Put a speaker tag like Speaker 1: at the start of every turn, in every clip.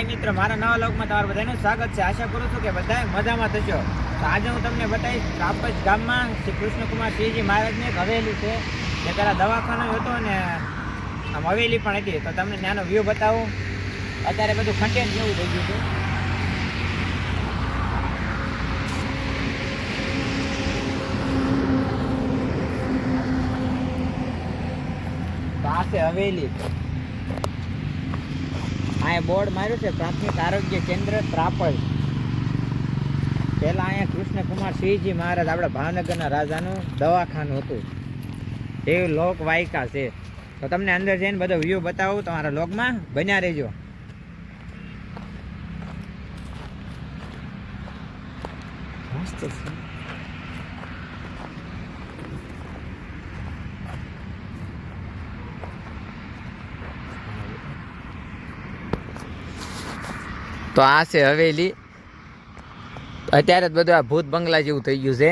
Speaker 1: હાય મિત્રો, મારા નવા લોકમાં તમારું બધાનું સ્વાગત છે. આશા કરું છું કે બધા મજામાં થશો. તો આજે હું તમને બતાવીશ કાપજ ગામમાં શ્રી કૃષ્ણકુમાર સિંહજી મહારાજની એક હવેલી છે. જે પહેલાં દવાખાનો હતો ને, આમ હવેલી પણ હતી. તો તમને ત્યાંનો વ્યૂ બતાવું. અત્યારે બધું ખંડેન જેવું થઈ ગયું છે. પાસે હવેલી. અહીંયા બોર્ડ માર્યું છે, પ્રાથમિક આરોગ્ય કેન્દ્ર ત્રાપજ પહેલાં અહીંયા કૃષ્ણકુમાર સિંહજી મહારાજ આપણા ભાવનગરના રાજાનું દવાખાનું હતું. એવી લોકવાયકા છે. તો તમને અંદર જઈને બધો વ્યૂ બતાવું, તમારા લોકમાં બન્યા રહેજો. મસ્ત છે. તો આ છે હવેલી. અત્યારે જ બધું આ ભૂત બંગલા જેવું થઈ ગયું છે.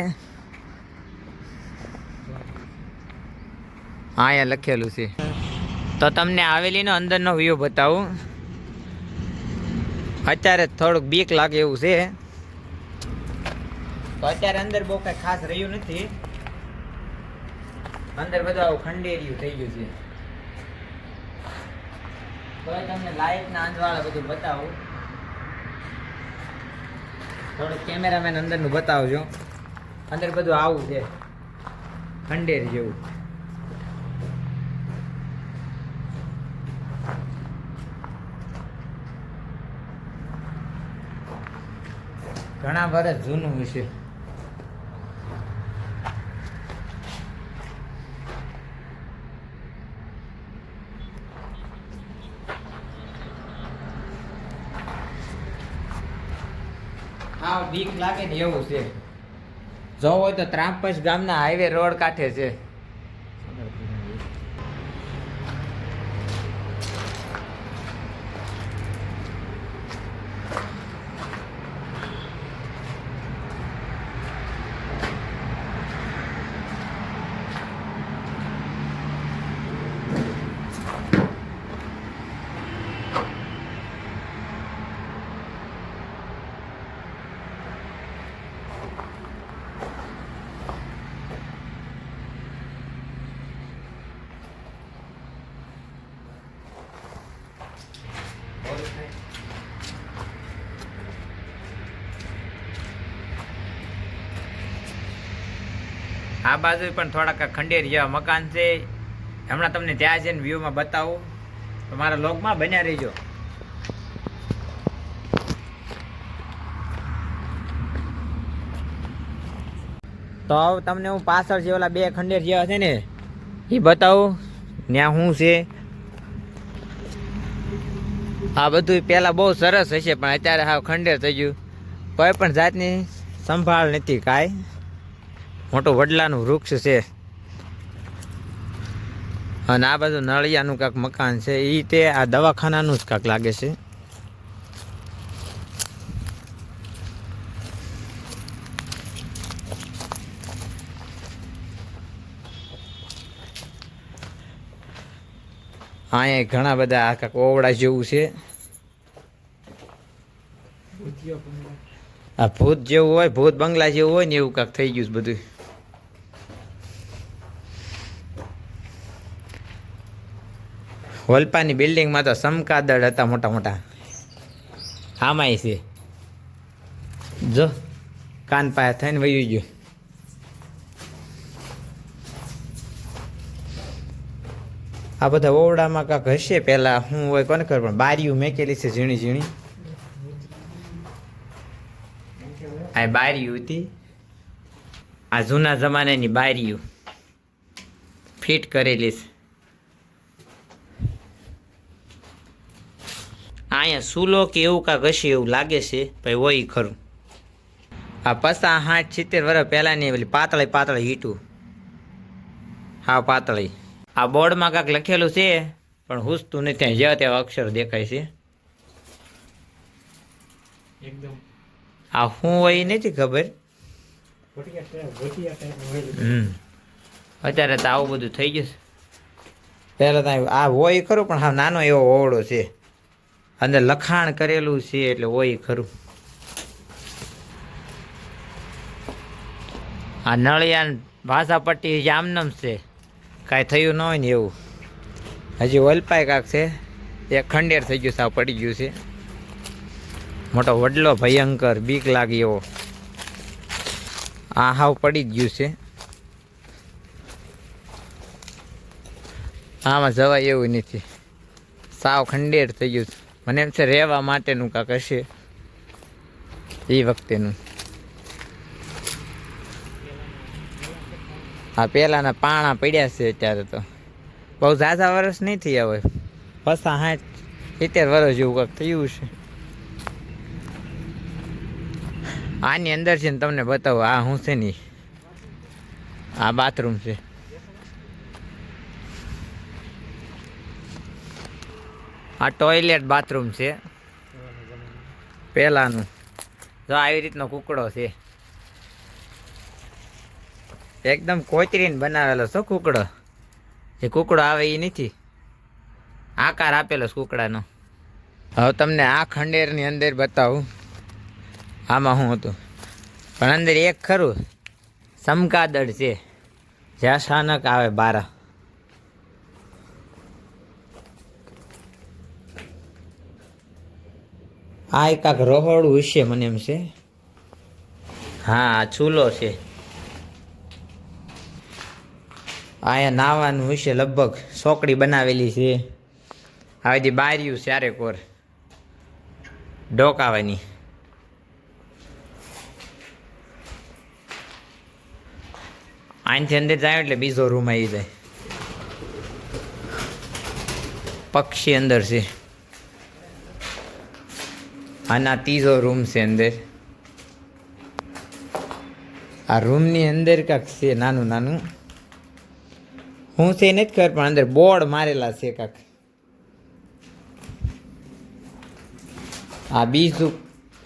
Speaker 1: હા, અહીંયા લખેલું છે. તો તમને હવેલીનો અંદરનો વ્યૂ બતાવું. અત્યારે થોડુંક બીક લાગે એવું છે. તો અત્યારે અંદર બહુ કંઈ ખાસ રહ્યું નથી. અંદર બધું આવું ખંડેરિયું થઈ ગયું છે. તો તમને લાઇટના અંજવાળા બધું બતાવું. થોડુંક કેમેરામેન અંદરનું બતાવજો. અંદર બધું આવું છે. ખંડેર જેવું. ઘણા વર્ષ જૂનું છે હા, બીક લાગે ને એવું છે. જો હોય તો ત્રાપસ ગામના હાઈવે રોડ કાંઠે છે. આ બાજુ પણ થોડાક ખંડેર જેવા મકાન છે. હમણાં તમને ત્યાં જઈને વ્યૂમાં બતાવું. તમારા લોગમાં બન્યા રહીજો. તો તમને હું પાછળ જે ઓલા બે ખંડેર જેવા છે ને એ બતાવું. ત્યાં શું છે. આ બધું પહેલાં બહુ સરસ હશે, પણ અત્યારે હા ખંડેર થઈ ગયું. કોઈ પણ જાતની સંભાળ નથી કાંઈ. મોટું વડલાનું વૃક્ષ છે. અને આ બધું નળિયાનું કાંક મકાન છે. એ તે આ દવાખાનાનું જ કાંક લાગે છે. અહીંયા ઘણા બધા આ કાંક ઓવડા જેવું છે. આ ભૂત જેવું હોય, ભૂત બંગલા જેવું હોય ને એવું કાંક થઈ ગયું છે બધું. વલપાની બિલ્ડિંગમાં તો સમકાદળ હતા મોટા મોટા. આમાંય છે. જો, કાન પાયા થઈને વયું ગયું. આ બધા ઓવડામાં કાંક હશે પહેલાં, હું હોય કોને ખબર, પણ બારીઓ મેકેલી છે ઝીણી ઝીણી. આ બારીઓ હતી. આ જૂના જમાનાની બારીઓ ફિટ કરેલી છે. અહીંયા સૂલો કે એવું કાંક હશે એવું લાગે છે. ભાઈ હોય ખરું. આ પસા સાઠ સિત્તેર વર્ષ પહેલાંની પેલી પાતળી પાતળી હીટું હા પાતળી. આ બોર્ડમાં કાંક લખેલું છે પણ હુસતું નથી. જ્યાં તેવા અક્ષર દેખાય છે.
Speaker 2: એકદમ.
Speaker 1: આ શું હોય નથી ખબર. હમ. અત્યારે તો આવું બધું થઈ ગયું છે. પહેલાં તો આ હોય ખરું પણ હા નાનો એવો ઓવડો છે. અંદર લખાણ કરેલું છે એટલે હોય ખરું. આ નળિયાન ભાષાપટ્ટી જામનમ છે, કાંઈ થયું ન હોય ને એવું. હજી વલપાય કાંક છે એ ખંડેર થઈ ગયું સાવ પડી ગયું છે. મોટો વડલો ભયંકર બીક લાગી એવો. આ હાવ પડી જ ગયું છે. આમાં જવાય એવું નથી. સાવ ખંડેર થઈ ગયું છે. મને એમ છે રહેવા માટેનું કાંક હશે. એ વખતેનું. આ પહેલાંના પાણા પડ્યા છે અત્યારે તો. બહુ ઝાઝા વર્ષ નહીં થયા હોય. પસા સાઠ, સિત્તેર વર્ષ જેવું કાંક થયું છે આની અંદર છે ને તમને બતાવો, આ શું છે નહીં આ બાથરૂમ છે. આ ટોયલેટ બાથરૂમ છે. પહેલાંનું. જો આવી રીતનો કુકડો છે. એકદમ કોતરીને બનાવેલો છો કુકડો. એ કુકડો આવે એ નથી. આકાર આપેલો છે કુકડાનો. હવે તમને આ ખંડેરની અંદર બતાવું. આમાં શું હતું? પણ અંદર એક ખરું. સમકાદળ છે. જ્યાં શાનક આવે બારા. આ એકાક રહોડું હશે મને એમ છે. હા ચૂલો છે. અહીંયા નાવાનું હશે લગભગ. સોકડી બનાવેલી છે. હવે જે બારીયું ચારે કોર ડોકાવાની આનથી અંદર જાય એટલે બીજો રૂમ આવી જાય. પક્ષી અંદર છે. આના ત્રીજો રૂમ છે અંદર આ રૂમની અંદર કાંક છે નાનું નાનું હું છે નથી ખબર પણ અંદર બોર્ડ મારેલા છે કાંક આ બીજું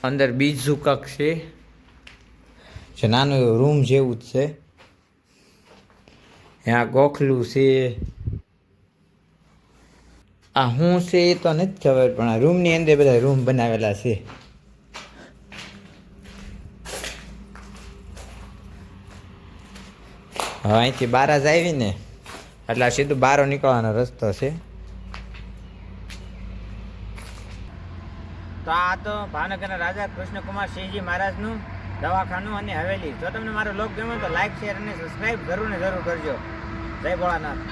Speaker 1: અંદર બીજું કાંક છે જે નાનું રૂમ જેવું જ છે ત્યાં ગોખલું છે આ હું છે એ તો નથી ખબર, પણ આ રૂમની અંદર બધા રૂમ બનાવેલા છે. હવે અહીંથી બારા જ આવી ને એટલે સીધું બારો નીકળવાનો રસ્તો છે. તો આ તો ભાવનગરના રાજા કૃષ્ણકુમાર સિંહજી મહારાજનું દવાખાનું અને હવેલી. જો તમને મારો લોક ગમ્યો તો લાઈક શેર અને સબસ્ક્રાઈબ જરૂર ને જરૂર કરજો. જય ભોળાનાથ.